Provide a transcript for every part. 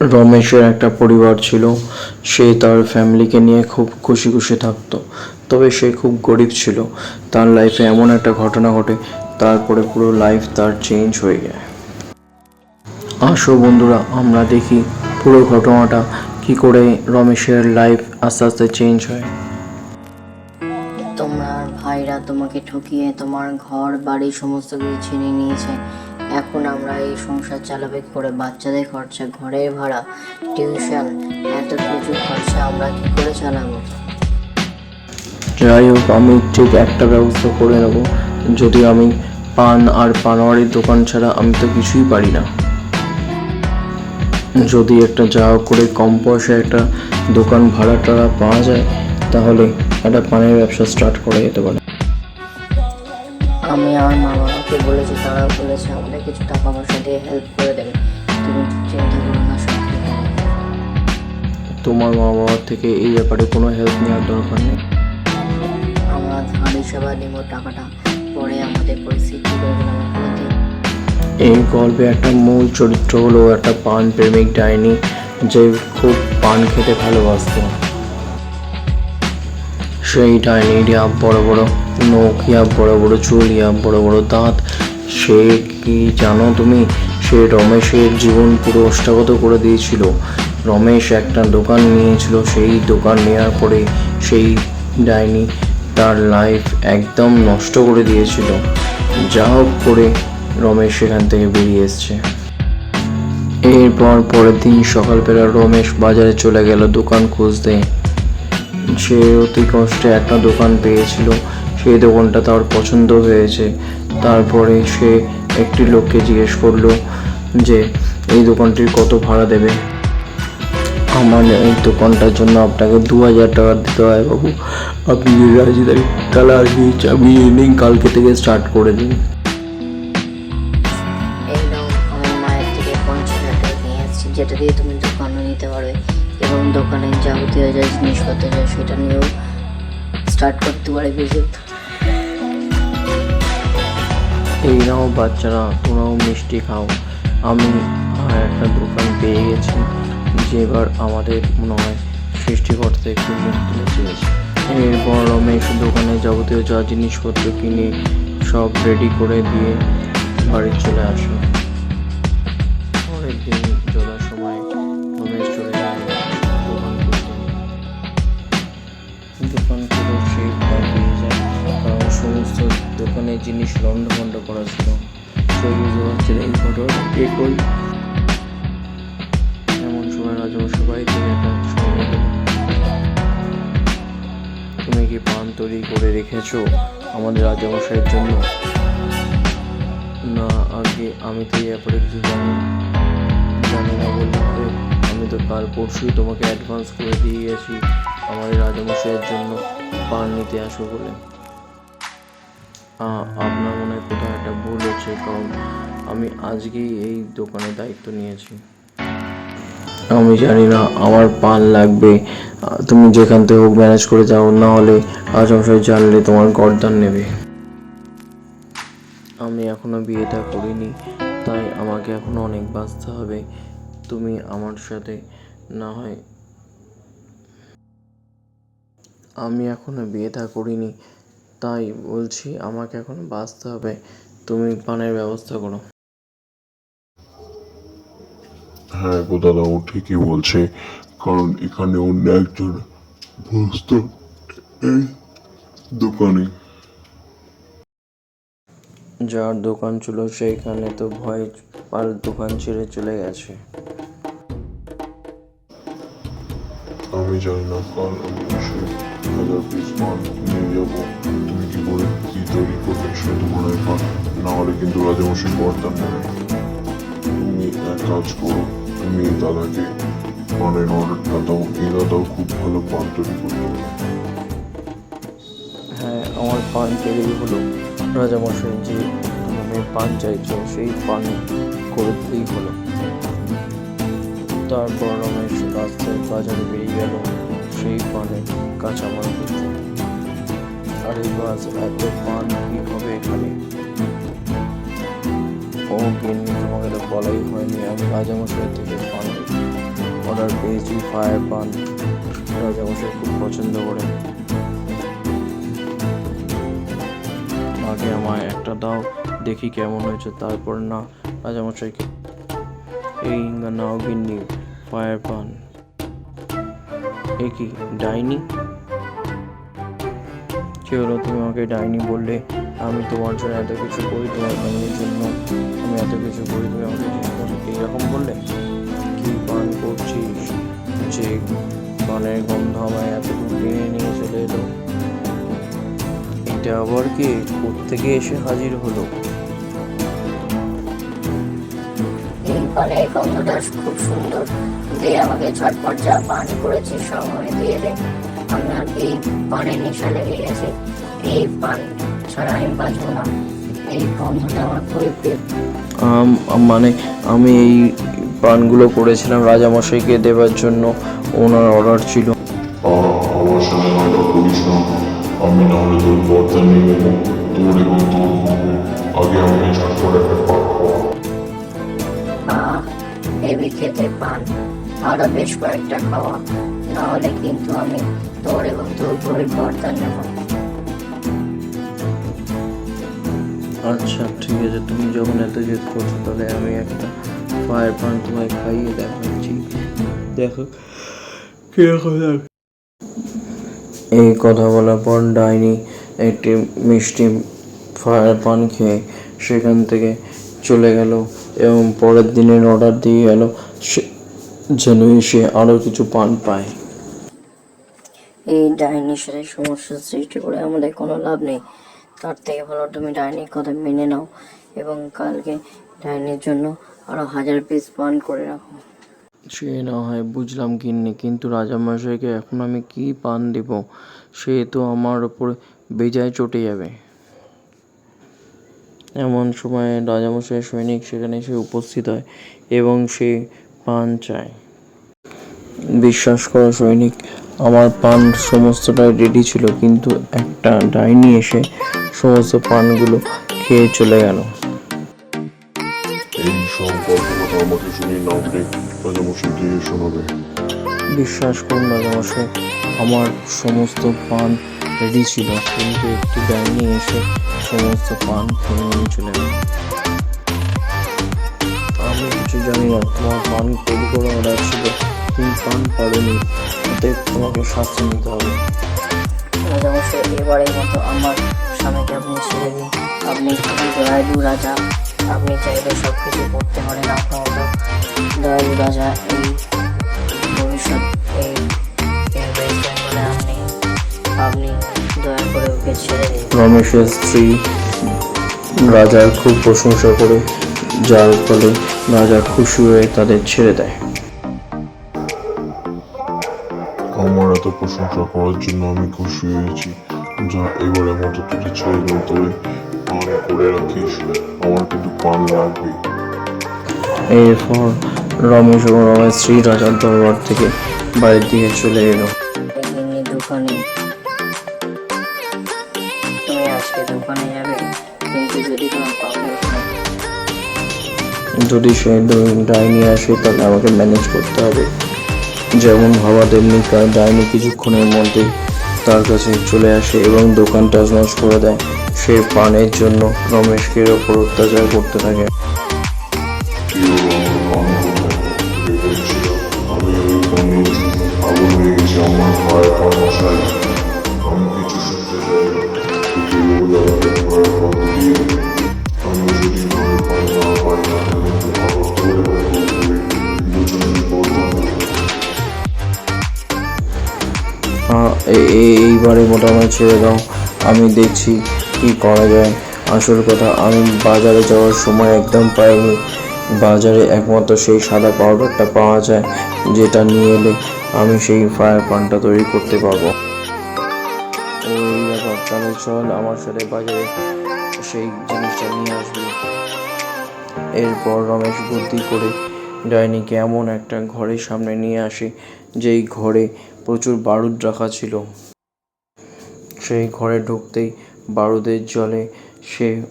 রমেশের একটা পরিবার ছিল, সে তার ফ্যামিলিকে নিয়ে খুব খুশি খুশি থাকতো। তবে সে খুব গরিব ছিল। তার লাইফে এমন একটা ঘটনা ঘটে, তারপরে পুরো লাইফ তার চেঞ্জ হয়ে যায়। আসো বন্ধুরা, আমরা দেখি পুরো ঘটনাটা কি করে রমেশের লাইফ আস্তে আস্তে চেঞ্জ হয়। তোমার ভাইরা তোমাকে ঠকিয়ে তোমার ঘর, বাড়ি সমস্ত কিছু ছিনিয়ে নিয়েছে। এখন আমরা এই সংসার চালাবে করে বাচ্চাদের খরচা ঘরের ভাড়া টিউশন এত কিছু খরচা আমরা কি করে চালাবো? যাই হোক আমি ঠিক একটা ব্যবস্থা করে নেব। যদি আমি পান আর পানোয়ারির দোকান ছাড়া আমি তো কিছুই পারি না। যদি একটা যা হোক করে কম পয়সায় একটা দোকান ভাড়া টাড়া পাওয়া যায় তাহলে একটা পানের ব্যবসা স্টার্ট করা যেতে পারে। আমি আমার বাবাকে বলেছি তারাও বলেছে আমাদের কিছু টাকা পয়সা দিয়ে হেল্প করে দেবে। তুমি চিন্তা করো না সব ঠিক হবে। তোমার মা বাবার থেকে এই ব্যাপারে কোনো হেল্প নেওয়ার দরকার নেই? আমরা ধার হিসাবে নিব টাকাটা পরে আমাদের পরিস্থিতি এই গল্পে একটা মূল চরিত্র হলো একটা পান প্রেমিক ডাইনি যে খুব পান খেতে ভালোবাসত। সেই ডাইনিটা বড় বড় নখ, ইয়া বড় বড় চুল, ইয়া বড় বড় দাঁত। সে কি জানো তুমি? সে রমেশের জীবন পুরো অষ্টাগত করে দিয়েছিল। রমেশ একটা দোকান নিয়েছিল, সেই দোকান নেওয়ার পরে সেই ডাইনি তার লাইফ একদম নষ্ট করে দিয়েছিল। যা হোক করে রমেশ সেখান থেকে বেরিয়ে এসছে। এরপর পরের দিন সকালবেলা রমেশ বাজারে চলে গেল দোকান খুঁজতে। সে অতি কষ্টে একটা দোকান পেয়েছিল। সেই দোকানটা তার পছন্দ হয়েছে। তারপরে সে একটি লোককে জিজ্ঞেস করল যে, এই দোকানটির কত ভাড়া দেবে? আমার এই দোকানটার জন্য আপনাকে দু হাজার টাকা দিতে হয় বাবু। আপনি রাজি থাকেন তাহলে আজকে চাবি নিন, কালকে থেকে স্টার্ট করে দিন। যেটা দিয়ে তুমি দোকানও নিতে পারবে এবং দোকানে যাবতীয় যা জিনিসপত্র যা সেটা নিয়েও স্টার্ট করতে পারবে বিজনেস এই নাও বাচ্চারা তোমরাও মিষ্টি খাও। আমি একটা দোকান পেয়ে গেছি, যে এবার আমাদের মনে হয় সৃষ্টিকর্তা একটু মুখ তুলে চেয়েছে। এরপর রমেশ দোকানে যাবতীয় যা জিনিসপত্র কিনে সব রেডি করে দিয়ে বাড়ি চলে আসে পরের দিন যথার দোকানের জিনিস লন্ডভন্ড করা ছিল সে বুঝতে এই ঘটনাটা কে করি এমন সময় রাজমশাই বাড়ি থেকে একটা তুমি কি পান তৈরি করে রেখেছো আমাদের রাজামশাইয়ের জন্য? না, আগে আমি তো এই কিছু জানি জানি না বলতে আমি তো কাল পরশুই তোমাকে অ্যাডভান্স করে দিয়ে গেছি আমাদের রাজামশাইয়ের জন্য পান নিতে আসো বলে। আপনার মনে হয় কোথাও একটা ভুল হচ্ছে, কারণ আমি আজকেই এই দোকানের দায়িত্ব নিয়েছি। আমি জানি না, আমার পান লাগবে। তুমি যেখান থেকে হোক ম্যানেজ করে যাও, না হলে রাজামশাই জানলে তোমার গরদান নেবে। আমি এখনও বিয়েটা করিনি, তাই আমাকে এখনও অনেক বাঁচতে হবে। তুমি আমার সাথে না হয় আমি এখনও বিয়েটা করিনি তাই বলছি আমাকে এখন বাঁচতে হবে। তুমি পানের ব্যবস্থা করো। হ্যাঁ গো দাদা ও ঠিকই বলছে কারণ এখানে অন্য একজন বসতো এই দোকানে। যার দোকান ছিল সেইখানে তো ভয় পাল দোকান ছেড়ে চলে গেছে। আমি জানি না কাল আমি এসে হাজার পিস মাল নিয়ে যাব। করে কি তৈরি করবে সে দোকানের পান না হলে কিন্তু রাজামশাই বর্তান নেবে তুমি এক কাজ করো, তুমি দাদাকে পানের অর্ডারটা দাও এই দাদাও খুব ভালো পান তৈরি করতে হ্যাঁ আমার পান তৈরি হলো। রাজামশাই যে তুমি পান চাইছো, সেই পান করে দিলেই হলো। তারপর রমেশ রাস্তায় বাজারে বেরিয়ে গেল। সেই পানে কাঁচামাল কিনতে আরে বাস, এত পান কি হবে এখানে? ও গিন্নি, তোমাকে তো বলাই হয়নি, আমি রাজামশাই থেকে পান অর্ডার পেয়েছি ফায়ার পান রাজামশাই খুব পছন্দ করে। আগে আমায় একটা দাও, দেখি কেমন হয়েছে, তারপর না, রাজামশাইকে। এই নাও গিন্নি ফায়ার পান এ কি, ডাইনি? কি হলো? তুমি আমাকে ডাইনি বললে আমি তোমার জন্য এত কিছু করি, তোমার ফ্যামিলির জন্য আমি এত কিছু করি, তুমি আমাকে এইরকম বললে? কি পান করছিস? যে পানের গন্ধ আমায় এত টেনে নিয়ে চলে এলো। এটা আবার কি? থেকে এসে হাজির হলো? খুব সুন্দর। দিয়ে আমাকে ঝটপট যা পান করেছি সময় দিয়ে দে। আমার এই পানের নেশা লেগে গেছে। এই পান ছাড়া আমি বাঁচবো না। এই গন্ধটা আমার খুবই প্রিয় আম- মানে আমি এই পানগুলো করেছিলাম রাজামশাইকে দেওয়ার জন্য। ওনার অর্ডার ছিল। আহ, আমার সাথে নাটক করিস না। আমি না হলে তোর পর্দা নিয়ে নেব। তোর এবং তোর আগে আমি ঝটপট একটা পাক খাওয়া খেতে পান। আরও বেশ কয়েকটা খাওয়া। নাহলে কিন্তু আমি তোর এবং তোর পরিবর্তন নেব। আচ্ছা ঠিক আছে, তুমি যখন এত জেদ করছ, তাহলে আমি একটা ফায়ার পান তোমায় খাইয়ে দেখাচ্ছি। দেখো কীরকম এই কথা বলার পর ডাইনি একটি মিষ্টি ফায়ার পান খেয়ে সেখান থেকে চলে গেল এবং পরের দিনের অর্ডার দিয়ে গেল সে যেন সে আরও কিছু পান পায়। এই ডাইনির সাথে সমস্যা সৃষ্টি করে আমাদের কোনো লাভ নেই। তার থেকে ভালো তুমি ডাইনির কথা মেনে নাও এবং কালকে ডাইনির জন্য আরও হাজার পিস পান করে রাখো। সে না হয় বুঝলাম কিন্নি কিন্তু রাজামশাইকে এখন আমি কি পান দেব? সে তো আমার ওপর বেজায় চটে যাবে। এমন সময় রাজামশাই সৈনিক সেখানে এসে উপস্থিত হয় এবং সে পান চায়। বিশ্বাস করো সৈনিক আমার পান সমস্তটাই রেডি ছিল কিন্তু একটা ডাইনি এসে সমস্ত পানগুলো খেয়ে চলে গেল। এই সব গল্প আমাকে শুনিয়ে নাম রে রাজামশাই দিয়ে শোনাবে। বিশ্বাস করুন রাজামশাই আমার সমস্ত পান রেডি ছিল কিন্তু একটি ডাইনি এসে সমস্ত পান খেয়ে নিয়ে চলে গেল। আমি কিছু জানি না তোমার পান তৈরি করে অর্ডার ছিল? তুমি পান পারোনি অতএব তোমাকে শাস্তি নিতে হবে। রাজামশাই এবারের মতো আমার স্বামীকে আপনি ছেড়ে দিন। আপনি খুবই দয়ালু রাজা আপনি চাইলে সব কিছু করতে পারেন আপনার মতো। দয়ালু রাজা এই ভবিষ্যৎ এই এই আপনি আপনি দয়া করে ওকে ছেড়ে দিন। রমেশের স্ত্রী রাজার খুব প্রশংসা করে যার ফলে রাজা খুশি হয়ে তাদের ছেড়ে দেয়। এত প্রশংসা করার জন্য আমি খুশি হয়েছি। যা এবারে মতো ছেড়ে দেবো তবে পান করে রাখিস। আমার কিন্তু পান লাগবে এরপর রমেশ এবং রমেশ শ্রী রাজার দরবার থেকে বাড়ির দিকে চলে এলো। দোকানে। তুমি আজকে দোকানে যাবে কিন্তু যদি তোমার যদি সে ডাইনি আসে তাহলে আমাকে ম্যানেজ করতে হবে। যেমন ভাবা তেমনি ডাইনি কিছুক্ষণের মধ্যে তার কাছে চলে আসে এবং দোকানটা নষ্ট করে দেয়। সে পানের জন্য রমেশকে ওপর অত্যাচার করতে থাকে। এইবারে মোটামুটি ছেড়ে দাও। আমি দেখছি কি করা যায়। আসল কথা, আমি বাজারে যাওয়ার সময় একদম পাইনি। বাজারে একমাত্র সেই সাদা পাউডারটা পাওয়া যায়, যেটা নিয়ে এলে আমি সেই ফায়ার পানটা তৈরি করতে পারব। তাহলে চল আমার সাথে বাজারে সেই জিনিসটা নিয়ে আসবি। এরপর রমেশ বুদ্ধি করে ডাইনিকে এমন একটা ঘরের সামনে নিয়ে আসে, যেই ঘরে প্রচুর বারুদ রাখা ছিল। সেই ঘরে ঢুকতেই বারুদের জলে সে,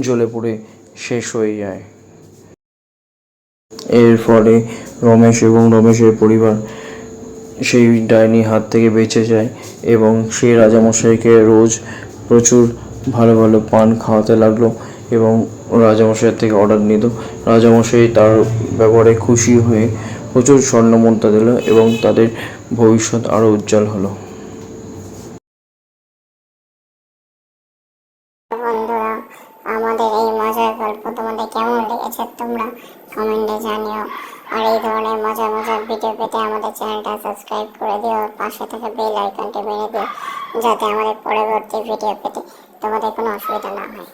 জ্বলে পড়ে শেষ হয়ে যায়। এর ফলে রমেশ এবং রমেশের পরিবার সেই ডাইনি হাত থেকে বেঁচে যায় এবং সে রাজামশাইকে রোজ প্রচুর ভালো ভালো পান খাওয়াতে লাগল এবং রাজামশাইয়ের থেকে অর্ডার নিত রাজামশাই তার ব্যবহারে খুশি হয়ে প্রচুর স্বর্ণ মুদ্রা দিল এবং তাদের ভবিষ্যৎ আরও উজ্জ্বল হলো। আমাদের এই মজার গল্প তোমাদের কেমন লেগেছে তোমরা কমেন্টে জানিও। আর এই ধরনের মজার মজার ভিডিও পেতে আমাদের চ্যানেলটা সাবস্ক্রাইব করে দিও পাশে থাকা বেল আইকনটি মেরে দিও, যাতে আমাদের পরবর্তী ভিডিও পেতে তোমাদের কোনো অসুবিধা না হয়।